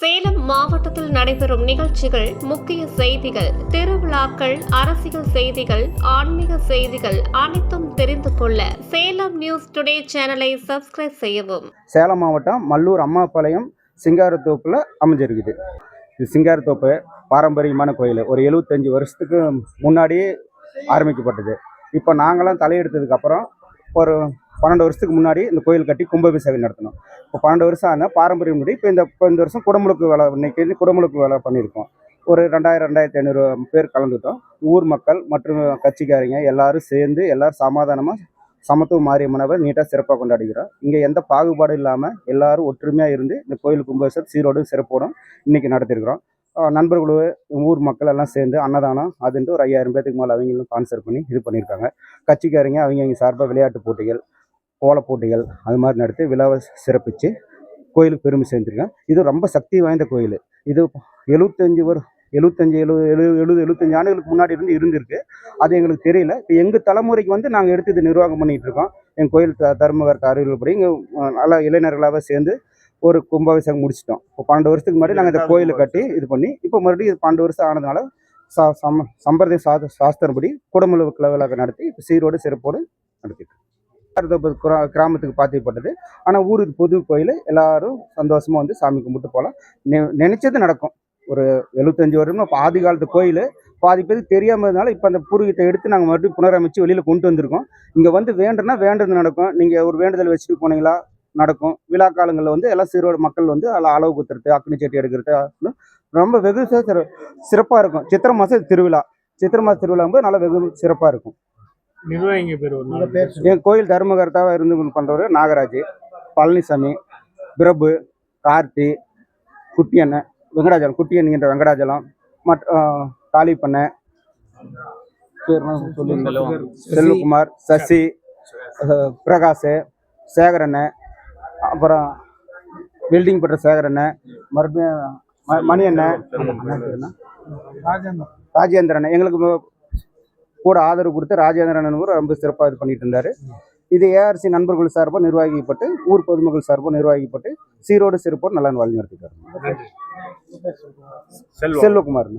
சேலம் மாவட்டத்தில் நடைபெறும் நிகழ்ச்சிகள் முக்கிய செய்திகள் திருவிழாக்கள் அரசியல் செய்திகள் ஆன்மீக செய்திகள் அனைத்தும் தெரிந்து கொள்ள சேலம் நியூஸ் டுடே சேனலை சப்ஸ்கிரைப் செய்யவும். சேலம் மாவட்டம் மல்லூர் அம்மாபாளையம் சிங்காரத்தோப்பில் அமைஞ்சிருக்குது. இது சிங்காரத்தோப்பு பாரம்பரியமான கோயில். ஒரு எழுபத்தஞ்சி வருஷத்துக்கு முன்னாடியே ஆரம்பிக்கப்பட்டது. இப்போ நாங்களாம் தலையெடுத்ததுக்கப்புறம் ஒரு பன்னெண்டு வருஷத்துக்கு முன்னாடி இந்த கோயில் கட்டி கும்பாபிஷேகம் நடத்தணும். இப்போ பன்னெண்டு வருஷம் ஆனால் பாரம்பரியம் முடி இப்போ இந்த இப்போ இந்த வருஷம் குடமுழுக்கு வேலை இன்னைக்கு குடமுழுக்கு வேலை பண்ணியிருக்கோம். ஒரு ரெண்டாயிரம் ரெண்டாயிரத்தி ஐநூறு பேர் கலந்துட்டோம் ஊர் மக்கள் மற்றும் கட்சிக்காரங்க எல்லாரும் சேர்ந்து எல்லாரும் சமாதானமாக சமத்துவ மாரியம்மனவை நீட்டாக சிறப்பாக கொண்டாடுகிறோம். இங்கே எந்த பாகுபாடும் இல்லாமல் எல்லாரும் ஒற்றுமையாக இருந்து இந்த கோயில் கும்பாபிஷேகம் சீரோடும் சிறப்போடும் இன்றைக்கி நடத்திருக்கிறோம் அஹ் நண்பர்களு ஊர் மக்கள் எல்லாம் சேர்ந்து அன்னதானம் அதுன்ட்டு ஒரு ஐயாயிரம் பேத்துக்கு மேலே அவங்களும் ஸ்பான்சர் பண்ணி இது பண்ணியிருக்காங்க. கட்சிக்காரங்க அவங்க அவங்க சார்பாக விளையாட்டு போட்டிகள் கோல போட்டிகள் அது மாதிரி நடத்தி விழாவை சிறப்பித்து கோயிலுக்கு பெருமை சேர்ந்துருக்கேன் இது ரொம்ப சக்தி வாய்ந்த கோயில். இது எழுபத்தஞ்சி வரு எழுபத்தஞ்சி எழுபது எழுபது எழுபது எழுபத்தஞ்சு ஆண்டுகளுக்கு முன்னாடி இருந்து இருந்திருக்கு. அது எங்களுக்கு தெரியல. இப்போ எங்கள் தலைமுறைக்கு வந்து நாங்கள் எடுத்து இது நிர்வாகம் பண்ணிகிட்டு இருக்கோம். எங்கள் கோயில் த தர்மகர்க்க அறிவுறுப்படி இங்கே நல்ல இளைஞர்களாக சேர்ந்து ஒரு கும்பாபிஷேகம் முடிச்சிட்டோம். இப்போ பன்னெண்டு வருஷத்துக்கு முன்னாடி நாங்கள் இந்த கோயிலை கட்டி இது பண்ணி இப்போ மறுபடியும் இது பன்னெண்டு வருஷம் ஆனதுனால சா சம் சம்பிரதாய சா சாஸ்திரப்படி குடமுழுவு விழாவை நடத்தி இப்போ சீரோடு சிறப்போடு நடத்திட்டு கிராமத்துக்கு பாத்தியப்பட்டது ஆனால் ஊருக்கு பொது கோயில். எல்லாரும் சந்தோஷமாக வந்து சாமி கும்பிட்டு போகலாம் நெ நினைச்சது நடக்கும். ஒரு எழுபத்தஞ்சு வருடம் பாதி ஆதி காலத்து கோயில். பாதி பேருக்கு தெரியாமதுனால இப்போ அந்த பூர்வீகத்தை எடுத்து நாங்கள் மறுபடியும் புனரமைச்சு வெளியில் கொண்டு வந்திருக்கோம். இங்கே வந்து வேண்டுனா வேண்டது நடக்கும். நீங்கள் ஒரு வேண்டுதல் வச்சுட்டு போனீங்களா? நடக்கும். விழா காலங்களில் வந்து எல்லாம் சிறுவர் மக்கள் வந்து அதில் அளவு குத்துறது அக்னி சட்டி எடுக்கிறது ரொம்ப வெகு சிறப்பாக இருக்கும். சித்திரை மாதம் திருவிழா. சித்திரை மாத திருவிழா வந்து நல்லா வெகு சிறப்பாக இருக்கும். நிர்வாகிங்க பேர் ஒரு நாலு பேர் என் கோயில் தர்மகர்த்தாவாக இருந்து பண்ணுறவர் நாகராஜ் பழனிசாமி பிரபு கார்த்தி குட்டி அண்ணன் வெங்கடாஜலம் குட்டி அண்ணின்ற வெங்கடாஜலம் மற்ற காளிப்பண்ணை? செல்வகுமார் சசி பிரகாஷ் சேகரண்ணன் அப்புறம் வெல்டிங் பண்ற சேகரண்ணன் மறுபடியும் மணி அண்ணன்? ராஜேந்திரன் எங்களுக்கு கூட ஆதரவு கொடுத்து ராஜேந்திரன் கூட ரொம்ப சிறப்பாக இது பண்ணிட்டு இருந்தாரு. இது ஏஆர்சி நண்பர்கள் சார்பாக நிர்வகிக்கப்பட்டு ஊர் பொதுமக்கள் சார்பாக நிர்வகிக்கப்பட்டு சீரோடு சிறப்போடு நல்லா வாழ்ந்து நடத்திட்டாரு செல்வம் செல்வகுமார்